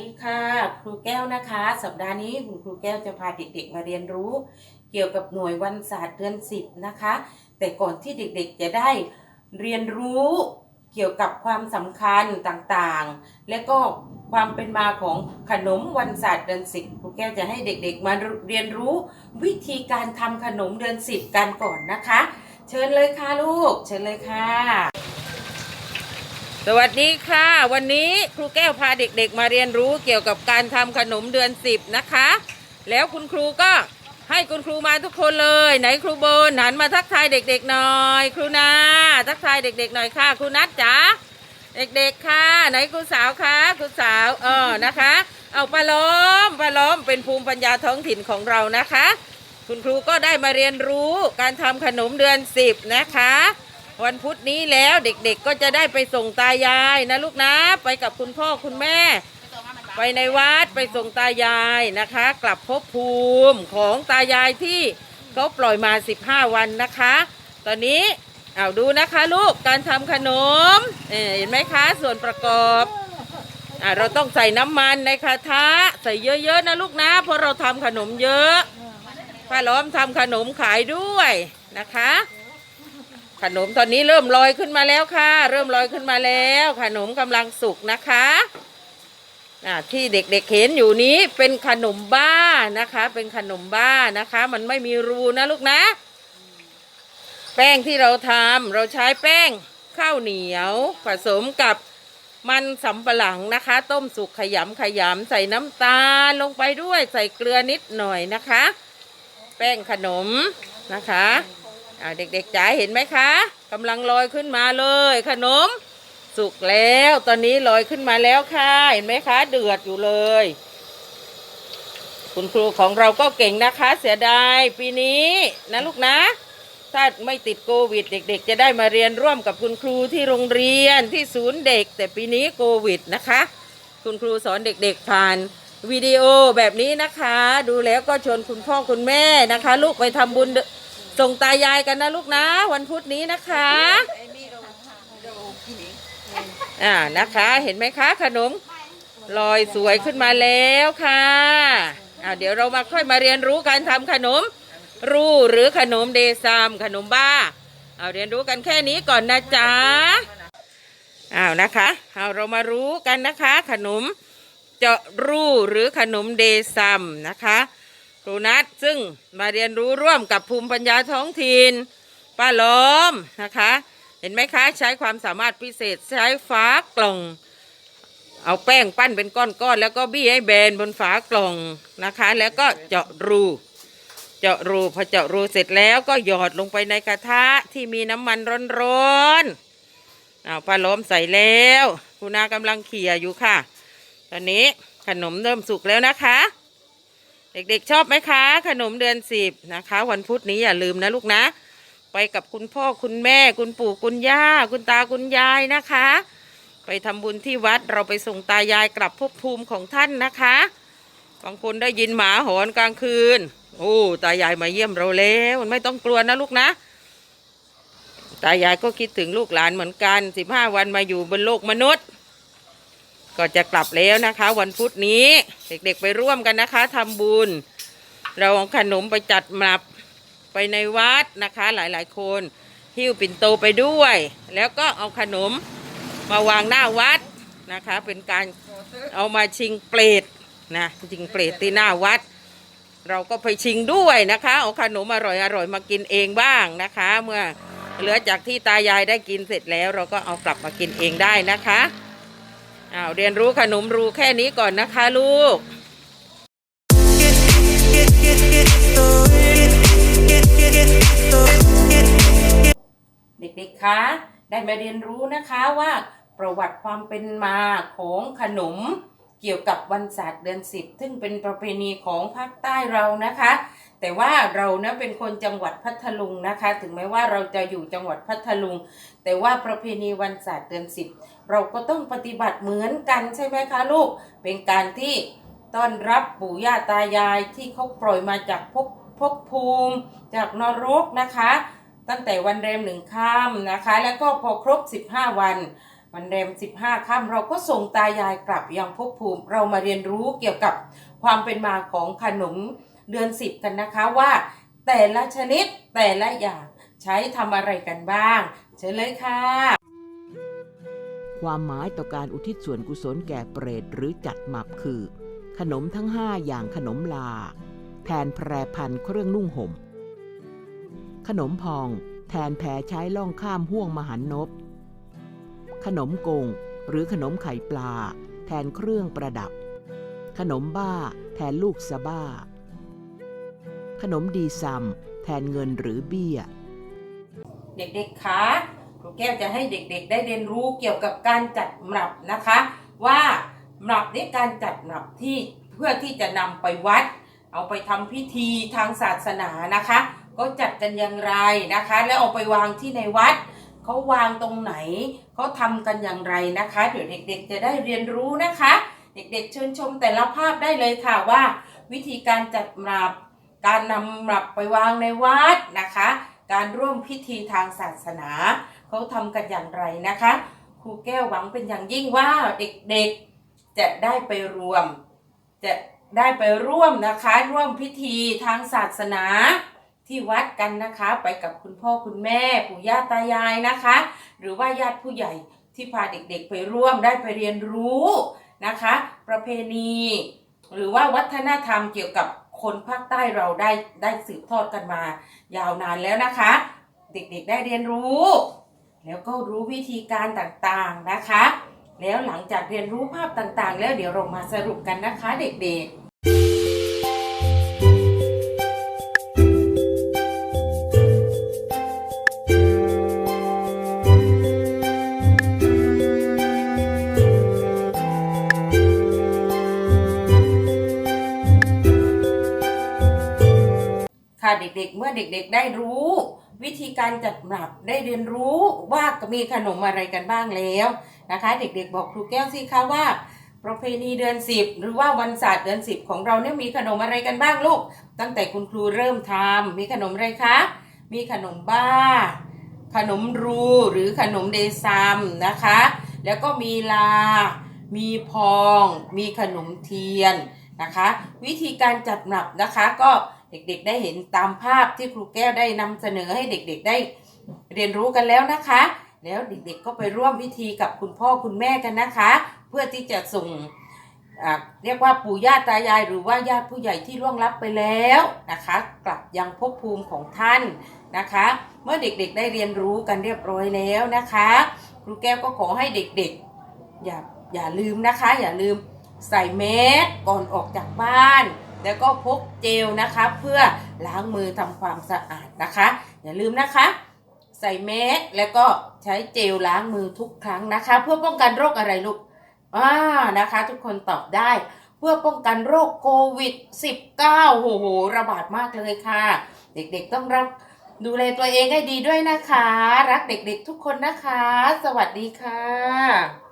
ดีค่ะ ครูแก้วนะคะ สัปดาห์นี้คุณครูแก้วจะพาเด็กๆมาเรียนรู้ เกี่ยวกับหน่วยวันศาสตร์เดือนสิบนะคะ แต่ก่อนที่เด็กๆจะได้เรียนรู้เกี่ยวกับความสำคัญต่างๆ และก็ความเป็นมาของขนมวันศาสตร์เดือนสิบครูแก้วจะให้เด็กๆมาเรียนรู้วิธีการทำขนมเดือนสิบกันก่อนนะคะ เชิญเลยค่ะลูก เชิญเลยค่ะ สวัสดีค่ะ วันนี้ครูแก้วพาเด็กๆ มาเรียนรู้เกี่ยวกับการทำขนมเดือนสิบนะคะ แล้วคุณครูก็ให้คุณครูมาทุกคนเลย ไหนครูโบนหันมาทักทายเด็กๆหน่อย ครูนาทักทายเด็ก ๆ หน่อยค่ะ ครูนัทจ๋าเด็กๆค่ะ ไหนครูสาวคะครูสาวเออนะคะ เอาปลาล้อมปลาล้อมเป็นภูมิปัญญาท้องถิ่นของเรานะคะ คุณครูก็ได้มาเรียนรู้การทำขนมเดือนสิบนะคะ วันพุธนี้แล้วเด็กๆก็จะได้ไปส่งตายายนะลูกนะ ไปกับคุณพ่อคุณแม่ ไปในวัดไปส่งตายายนะคะ กลับภพภูมิของตายายที่เขาปล่อยมา 15 วันนะคะ ตอนนี้เอาดูนะคะลูกการทำขนมเเห็นไหมคะส่วนประกอบอะเราต้องใส่น้ำมันในกระทะใส่เยอะๆนะลูกนะ เพราะเราทำขนมเยอะป้าล้อมทำขนมขายด้วยนะคะ ขนมตอนนี้เริ่มลอยขึ้นมาแล้วค่ะ เริ่มลอยขึ้นมาแล้ว ขนมกำลังสุกนะคะอ่าที่เด็กๆเห็นอยู่นี้เป็นขนมบ้านะคะ เป็นขนมบ้านะคะ มันไม่มีรูนะลูกนะ แป้งที่เราทำเราใช้แป้งข้าวเหนียว ผสมกับมันสำปะหลังนะคะ ต้มสุกขยำขยำใส่น้ำตาลลงไปด้วยใส่เกลือนิดหน่อยนะคะ แป้งขนมนะคะ เด็กๆจ๋าเห็นไหมคะกำลังลอยขึ้นมาเลย ขนม สุกแล้ว ตอนนี้ลอยขึ้นมาแล้วค่ะ เห็นไหมคะ เดือดอยู่เลย คุณครูของเราก็เก่งนะคะ เสียดายปีนี้นะลูกนะ ถ้าไม่ติดโควิด เด็ก ๆ จะได้มาเรียนร่วมกับคุณครูที่โรงเรียนที่ศูนย์เด็ก แต่ปีนี้โควิดนะคะ คุณครูสอนเด็ก ๆ ผ่านวิดีโอแบบนี้นะคะ ดูแล้วก็ชวนคุณพ่อคุณแม่นะคะ ลูกไปทำบุญ ส่งตายายกันนะลูกนะ วันพุธนี้นะคะอ่านะคะ เห็นไหมคะขนมลอยสวยขึ้นมาแล้วค่ะอ่าเดี๋ยวเรามาค่อยมาเรียนรู้การทำขนม รูหรือขนมเดซามขนมบ้าเอาเรียนรู้กันแค่นี้ก่อนนะจ๊ะอ้าวนะคะเอาเรามารู้กันนะคะ ขนมเจาะรูหรือขนมเดซัมนะคะ ครูนัทซึ่งมาเรียนรู้ร่วมกับภูมิปัญญาท้องถิ่นป้าล้อมนะคะ เห็นไหมคะใช้ความสามารถพิเศษใช้ฝากล่อง เอาแป้งปั้นเป็นก้อนๆแล้วก็บี้ให้แบนบนฝากล่องนะคะ แล้วก็เจาะรู เจาะรูพอเจาะรูเสร็จแล้วก็หยอดลงไปในกระทะที่มีน้ำมันร้อนๆเอาปลาล้อมใส่แล้วคุณนากำลังเขี่ยอยู่ค่ะ ตอนนี้ขนมเริ่มสุกแล้วนะคะ เด็กๆชอบไหมคะ ขนมเดือนสิบนะคะ วันพุธนี้อย่าลืมนะลูกนะ ไปกับคุณพ่อคุณแม่ คุณปู่คุณย่า คุณตาคุณยายนะคะ ไปทำบุญที่วัดเราไปส่งตายายกลับภพภูมิของท่านนะคะบางคนได้ยินหมาหอนกลางคืน โอ้ตายายมาเยี่ยมเราแล้วไม่ต้องกลัวนะลูกนะตายายก็คิดถึงลูกหลานเหมือนกันสิบห้าวันมาอยู่บนโลกมนุษย์ ก็จะกลับแล้วนะคะ วันพุธนี้ เด็กๆไปร่วมกันนะคะทำบุญ เราเอาขนมไปจัดหมับไปในวัดนะคะ หลายๆ คนหิ้วปิ่นโตไปด้วย แล้วก็เอาขนมมาวางหน้าวัดนะคะ เป็นการเอามาชิงเปรตนะชิงเปรตที่หน้าวัด เราก็ไปชิงด้วยนะคะ เอาขนมอร่อยอร่อยๆมากินเองบ้างนะคะ เมื่อเหลือจากที่ตายายได้กินเสร็จแล้ว เราก็เอากลับมากินเองได้นะคะ อ้าวเรียนรู้ขนมรูแค่นี้ก่อนนะคะลูกเด็กๆ คะ ได้มาเรียนรู้นะคะว่าประวัติความเป็นมาของขนมเกี่ยวกับวันศาสตร์เดือนสิบซึ่งเป็นประเพณีของภาคใต้เรานะคะ แต่ว่าเรานะเป็นคนจังหวัดพัทลุงนะคะ ถึงแม้ว่าเราจะอยู่จังหวัดพัทลุง แต่ว่าประเพณีวันศาสตร์เดือนสิบ เราก็ต้องปฏิบัติเหมือนกันใช่ไหมคะลูก เป็นการที่ต้อนรับปู่ย่าตายายที่เขาปล่อยมาจากภพภพภูมิ จากนรกนะคะ ตั้งแต่วันเรมหนึ่งค่ำนะคะ แล้วก็พอครบ 15 วัน วันแรม 15ค่ำเราก็ส่งตายายกลับยังภพภูมิ เรามาเรียนรู้เกี่ยวกับความเป็นมาของขนมเดือนสิบกันนะคะว่า แต่ละชนิดแต่ละอย่างใช้ทำอะไรกันบ้าง เชิญเลยค่ะ ความหมายต่อการอุทิศส่วนกุศลแก่เปรตหรือจัดหมับคือ ขนมทั้งห้าอย่างขนมลา แทนแพรพันเครื่องนุ่งห่ม ขนมพอง แทนแพใช้ล่องข้ามห่วงมหันนบ ขนมกง หรือขนมไข่ปลา แทนเครื่องประดับ ขนมบ้า แทนลูกสะบ้า ขนมดีซัม แทนเงินหรือเบี้ย เด็กๆคะ แก้วจะให้เด็กๆ ได้เรียนรู้เกี่ยวกับการจัดหมับนะคะ ว่าหมับนี้การจัดหมับที่เพื่อที่จะนำไปวัด เอาไปทำพิธีทางศาสนานะคะ ก็จัดกันอย่างไรนะคะ แล้วเอาไปวางที่ในวัดเขาวางตรงไหนเขาทำกันอย่างไรนะคะ เดี๋ยวเด็กๆ จะได้เรียนรู้นะคะ เด็กๆเชิญชมแต่ละภาพได้เลยค่ะว่า วิธีการจัดหมับการนำหมับไปวางในวัดนะคะ การร่วมพิธีทางศาสนา เขาทำกันอย่างไรนะคะ ครูแก้วหวังเป็นอย่างยิ่งว่าเด็กๆจะได้ไปรวม จะได้ไปร่วมนะคะ ร่วมพิธีทางศาสนาที่วัดกันนะคะ ไปกับคุณพ่อคุณแม่ปู่ย่าตายายนะคะ หรือว่าญาติผู้ใหญ่ที่พาเด็กๆไปร่วมได้ไปเรียนรู้นะคะ ประเพณี หรือว่าวัฒนธรรมเกี่ยวกับ คนภาคใต้เราได้ได้สืบทอดกันมา ยาวนานแล้วนะคะ เด็กๆได้เรียนรู้ แล้วก็รู้วิธีการต่างๆนะคะ แล้วหลังจากเรียนรู้ภาพต่างๆ แล้วเดี๋ยวเรามาสรุปกันนะคะ เด็กๆ ด็กๆ เมื่อเด็กๆได้รู้ วิธีการจัดหมับได้เรียนรู้ว่ามีขนมอะไรกันบ้างแล้วนะคะ เด็กๆ บอกครูแก้วสิคะว่า ประเพณีเดือนสิบหรือว่าวันศาสตร์เดือนสิบของเราเนี่ยมีขนมอะไรกันบ้างลูก ตั้งแต่คุณครูเริ่มทำมีขนมอะไรคะ มีขนมบ้า ขนมรูหรือขนมเดซัมนะคะ แล้วก็มีลา มีพอง มีขนมเทียนนะคะ วิธีการจัดหมับนะคะก็ เด็กๆได้เห็นตามภาพที่ครูแก้วได้นำเสนอให้เด็กๆได้เรียนรู้กันแล้วนะคะ แล้วเด็กๆก็ไปร่วมพิธีกับคุณพ่อคุณแม่กันนะคะ เพื่อที่จะส่งเรียกว่าปู่ย่าตายาย หรือว่าญาติผู้ใหญ่ที่ล่วงลับไปแล้วนะคะ กลับยังภพภูมิของท่านนะคะ เมื่อเด็กๆได้เรียนรู้กันเรียบร้อยแล้วนะคะครูแก้วก็ขอให้เด็กๆอย่าอย่าลืมนะคะ อย่าลืมใส่แมสก่อนออกจากบ้าน แล้วก็พกเจลนะคะเพื่อล้างมือทำความสะอาดนะคะ อย่าลืมนะคะ ใส่แมสแล้วก็ใช้เจลล้างมือทุกครั้งนะคะ เพื่อป้องกันโรคอะไรลูกอ่านะคะ ทุกคนตอบได้เพื่อป้องกันโรคโควิด -19 โหโห ระบาดมากเลยค่ะ เด็กๆต้องรับดูแลตัวเองให้ดีด้วยนะคะ รักเด็กๆทุกคนนะคะ สวัสดีค่ะ